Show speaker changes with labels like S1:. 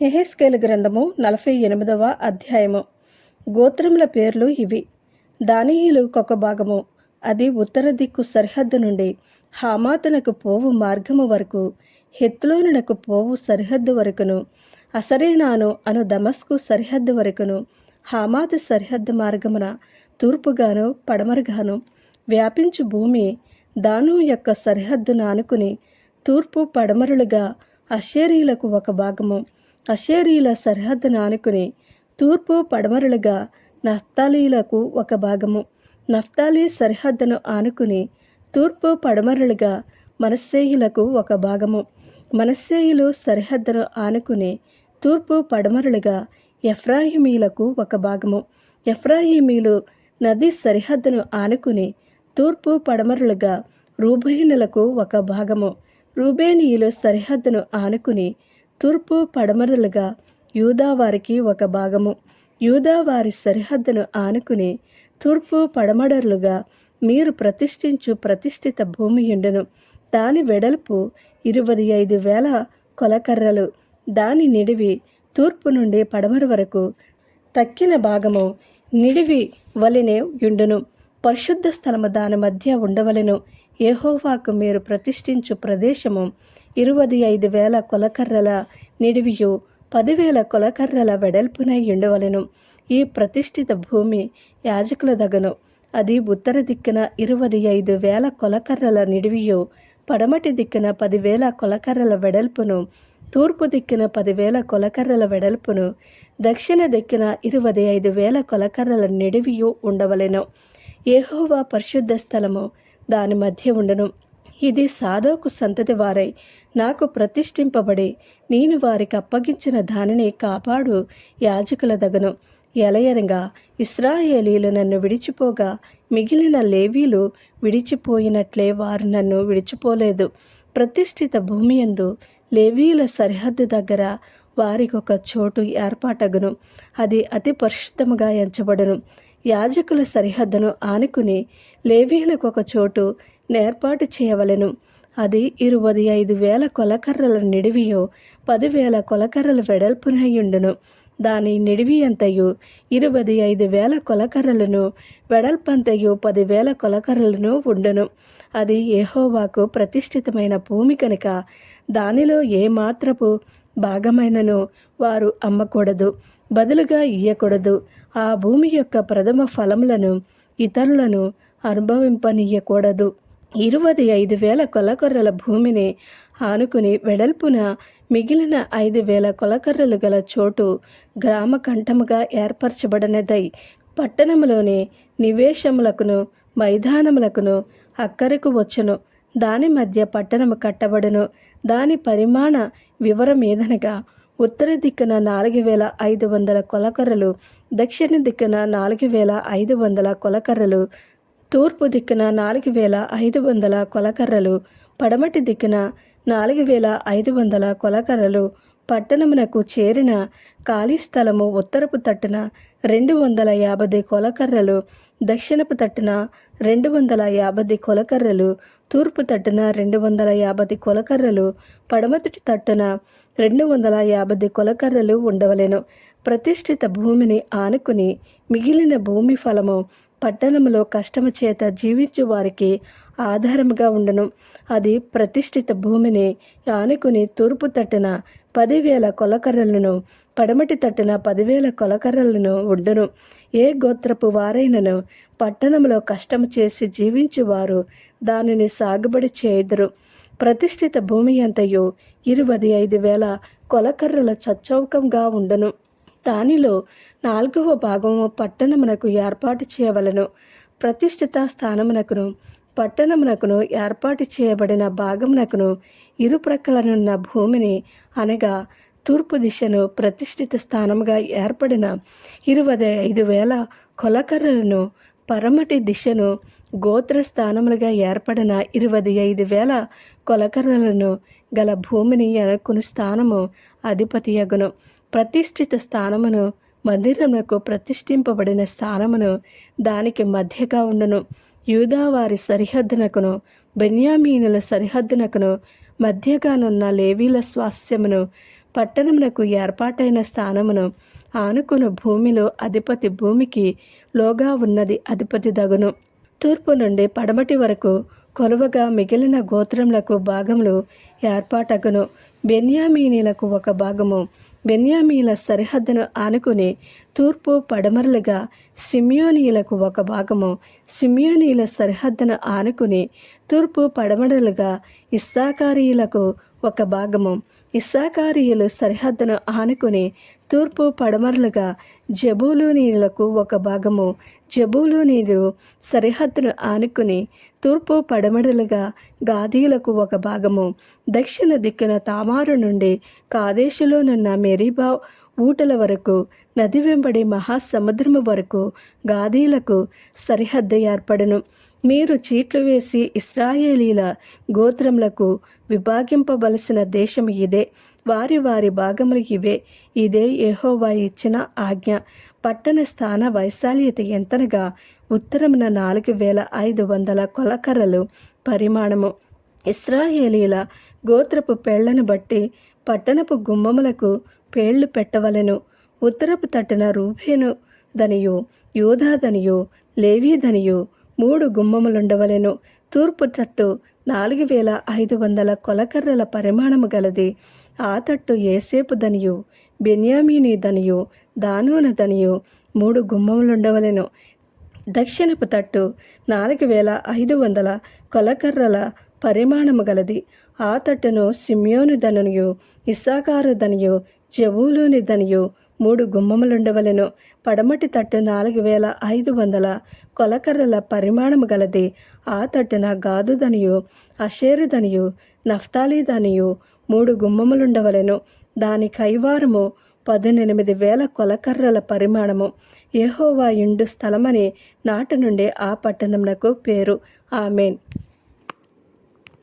S1: ఎహెస్కేలు గ్రంథము నలభై ఎనిమిదవ అధ్యాయము. గోత్రముల పేర్లు ఇవి. దానియులుకొక భాగము. అది ఉత్తర దిక్కు సరిహద్దు నుండి హామాతునకు పోవు మార్గము వరకు హెత్లోనునకు పోవు సరిహద్దు వరకును అసరేనాను అను దమస్కు సరిహద్దు వరకును హామాతు సరిహద్దు మార్గమున తూర్పుగాను పడమరగాను వ్యాపించు భూమి దాను యొక్క సరిహద్దును ఆనుకుని తూర్పు పడమరులుగా అషేరీలకు ఒక భాగము. అషేరీల సరిహద్దును ఆనుకుని తూర్పు పడమరులుగా నఫ్తాలీలకు ఒక భాగము. నఫ్తాలీ సరిహద్దును ఆనుకుని తూర్పు పడమరులుగా మనస్సేయులకు ఒక భాగము. మనస్సేయులు సరిహద్దును ఆనుకుని తూర్పు పడమరులుగా ఎఫ్రాహిమీలకు ఒక భాగము. ఎఫ్రాయిమీలు నది సరిహద్దును ఆనుకుని తూర్పు పడమరులుగా రూబేనులకు ఒక భాగము. రూబేనీయులు సరిహద్దును ఆనుకుని తూర్పు పడమరలుగా యూదా వారికి ఒక భాగము. యూదా వారి సరిహద్దును ఆనుకుని తూర్పు పడమడర్లుగా మీరు ప్రతిష్ఠించు ప్రతిష్ఠిత భూమి ఎండును దాని వెడల్పు ఇరవై ఐదు వేల కొలకర్రలు. దాని నిడివి తూర్పు నుండి పడమర వరకు తక్కిన భాగము నిడివి వలెనే యుండును. పరిశుద్ధ స్థలము దాని మధ్య ఉండవలెను. ఏహోవాకు మీరు ప్రతిష్ఠించు ప్రదేశము ఇరువది ఐదు వేల కొలకర్రల నిడివియు పదివేల కొలకర్రల వెడల్పునై ఉండవలెను ఈ ప్రతిష్ఠిత భూమి యాజకుల దగను. అది ఉత్తర దిక్కున ఇరువది ఐదు వేల కొలకర్రల నిడివియు పడమటి దిక్కున పదివేల కొలకర్రల వెడల్పును తూర్పు దిక్కున పదివేల కొలకర్రల వెడల్పును దక్షిణ దిక్కున ఇరువది ఐదు వేల కొలకర్రల నిడివియు ఉండవలెను. ఏహోవా పరిశుద్ధ స్థలము దాని మధ్య ఉండును. ఇది సాధోకు సంతతి వారై నాకు ప్రతిష్ఠింపబడి నేను వారికి అప్పగించిన దానిని కాపాడు యాజకుల దగను ఎలయనగా ఇస్రాయేలీలు నన్ను విడిచిపోగా మిగిలిన లేవీలు విడిచిపోయినట్లే వారు నన్ను విడిచిపోలేదు. ప్రతిష్ఠిత భూమి యందు లేవీల సరిహద్దు దగ్గర వారికి ఒక చోటు ఏర్పాటగును. అది అతి పరిశుద్ధముగా ఎంచబడును. యాజకుల సరిహద్దును ఆనుకుని లేవీలకు ఒక చోటు నేర్పాటు చేయవలెను. అది ఇరువది ఐదు వేల కొలకర్రల నిడివియో పదివేల కొలకర్రల వెడల్పునయుండును దాని నిడివి అంతయు ఇరువది ఐదు వేల కొలకర్రలను వెడల్పంతయు పదివేల కొలకర్రలను ఉండును. అది ఏహోవాకు ప్రతిష్ఠితమైన భూమి కనుక దానిలో ఏ మాత్రపు భాగమైనను వారు అమ్మకూడదు బదులుగా ఇయ్యకూడదు. ఆ భూమి యొక్క ప్రథమ ఫలములను ఇతరులను అనుభవింపనీయకూడదు. ఇరువది ఐదు వేల కొలకర్రల భూమిని ఆనుకుని వెడల్పున మిగిలిన ఐదు వేల కొలకర్రలు గల చోటు గ్రామ కంఠముగా ఏర్పరచబడినదై పట్టణములోని నివేశములకును మైదానములకును అక్కరకు వచ్చును. దాని మధ్య పట్టణము కట్టబడును. దాని పరిమాణ వివరం ఏదనగా ఉత్తర దిక్కున నాలుగు వేల ఐదు వందల కొలకర్రలు దక్షిణ దిక్కున నాలుగు వేల ఐదు వందల కొలకర్రలు తూర్పు దిక్కున నాలుగు వేల ఐదు వందల కొలకర్రలు పడమటి దిక్కున నాలుగు వేల ఐదు వందల కొలకర్రలు పట్టణమునకు చేరిన ఖాళీ స్థలము ఉత్తరపు తట్టున రెండు వందల యాభై కొలకర్రలు దక్షిణపు తట్టున రెండు వందల యాభై కొలకర్రలు తూర్పు తట్టున రెండు వందల యాభై కొలకర్రలు పడమటి తట్టున రెండు వందల యాభై కొలకర్రలు ఉండవలెను. ప్రతిష్ఠిత భూమిని ఆనుకుని మిగిలిన భూమి ఫలము పట్టణంలో కష్టము చేత జీవించు వారికి ఆధారముగా ఉండను. అది ప్రతిష్ఠిత భూమిని ఆనుకుని తూర్పు తట్టున పదివేల కొలకర్రలను పడమటి తట్టున పదివేల కొలకర్రలను ఉండును. ఏ గోత్రపు వారైనను పట్టణంలో కష్టము చేసి జీవించువారు దానిని సాగుబడి చేయుదురు. ప్రతిష్ఠిత భూమి అంతయు ఇరువది ఐదు వేల కొలకర్రల చచ్చౌకంగా ఉండను. దానిలో నాలుగవ భాగము పట్టణమునకు ఏర్పాటు చేయవలను. ప్రతిష్ఠిత స్థానమునకును పట్టణమునకును ఏర్పాటు చేయబడిన భాగమునకును ఇరు ప్రక్కలనున్న భూమిని అనగా తూర్పు దిశను ప్రతిష్ఠిత స్థానముగా ఏర్పడిన ఇరవై ఐదు వేల కొలకర్రలను పరమటి దిశను గోత్ర స్థానములుగా ఏర్పడిన ఇరవై ఐదు వేల కొలకర్రలను గల భూమిని ఎనక్కుని స్థానము అధిపతియగును. ప్రతిష్ఠిత స్థానమును మందిరమునకు ప్రతిష్ఠింపబడిన స్థానమును దానికి మధ్యగా ఉండును. యూదావారి సరిహద్దునకును బెన్యామీనుల సరిహద్దునకును మధ్యగానున్న లేవీల స్వాస్యమును పట్టణమునకు ఏర్పాటైన స్థానమును ఆనుకుని భూమిలో అధిపతి భూమికి లోగా ఉన్నది అధిపతి దగును. తూర్పు నుండి పడమటి వరకు కొలువగా మిగిలిన గోత్రములకు భాగములు ఏర్పాటగును. బెన్యామీనీలకు ఒక భాగము బెన్యామీల సరిహద్దును ఆనుకుని తూర్పు పడమరలుగా సిమ్యోనీలకు ఒక భాగము సిమ్యోనీల సరిహద్దును ఆనుకుని తూర్పు పడమరలుగా ఇస్సాకారీలకు ఒక భాగము. ఇస్సాకారీయులు సరిహద్దును ఆనుకుని తూర్పు పడమరలుగా జబూలూనీయులకు ఒక భాగము. జబూలూనీలు సరిహద్దును ఆనుకుని తూర్పు పడమరలుగా గాదీలకు ఒక భాగము. దక్షిణ దిక్కున తామారు నుండి కాదేశులోనున్న మెరీబా ఊటల వరకు నది వెంబడి మహాసముద్రము వరకు గాదీలకు సరిహద్దు ఏర్పడను. మీరు చీట్లు వేసి ఇస్రాయేలీల గోత్రములకు విభాగింపవలసిన దేశం ఇదే. వారి వారి భాగములు ఇవే. ఇదే యెహోవా ఇచ్చిన ఆజ్ఞ. పట్టణ స్థాన వైశాల్యత ఎంతనగా ఉత్తరమున నాలుగు వేల ఐదు వందల కొలకర్రలు పరిమాణము. ఇస్రాయేలీల గోత్రపు పేళ్ళను బట్టి పట్టణపు గుమ్మములకు పేళ్ళు పెట్టవలెను. ఉత్తరపు తట్టున రూభేను దనియు యోధాదనియు లేవీదనియు మూడు గుమ్మములుండవలెను. తూర్పు తట్టు నాలుగు వేల ఐదు వందల కొలకర్రల పరిమాణము గలది. ఆ తట్టు ఏసేపు దనియు బెన్యామీని దనియు దానూన దనియు మూడు గుమ్మములుండవలెను. దక్షిణపు తట్టు నాలుగు వేల ఐదు వందల కొలకర్రల పరిమాణము గలది. ఆ తట్టును సిమ్యోను దనుయు ఇస్సాకారు దనియు జబూలోని దనియు మూడు గుమ్మములుండవలెను. పడమటి తట్టు నాలుగు వేల ఐదు వందల కొలకర్రల పరిమాణము గలది. ఆ తట్టున గాదుదనియు అషేరుదనియు నఫ్తాలీదనియు మూడు గుమ్మములుండవలెను. దాని కైవారము పదునెనిమిది వేల కొలకర్రల పరిమాణము. యెహోవా ఇండు స్థలమని నాటి నుండి ఆ పట్టణమునకు పేరు. ఆమెన్.